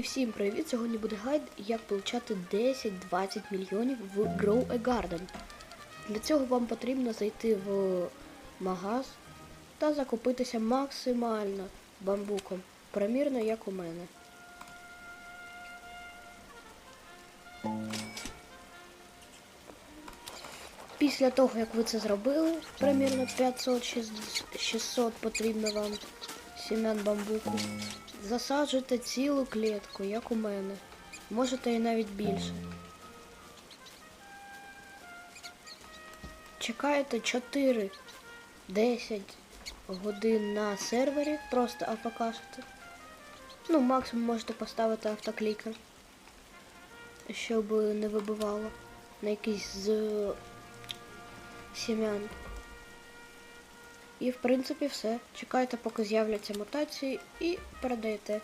І всім привіт! Сьогодні буде гайд, як получати 10-20 мільйонів в Grow a Garden. Для цього вам потрібно зайти в магаз та закупитися максимально бамбуком, примірно як у мене. Після того, як ви це зробили, примірно 500-600 потрібно вам сім'ян бамбуку. Засаджуйте цілу клітку, як у мене. Можете і навіть більше. Чекаєте 4-10 годин на сервері, просто АФКшите. Ну, максимум можете поставити автоклікер, щоб не вибивало на якийсь з сім'ян. І в принципі все. Чекайте, поки з'являться мутації і передаєте.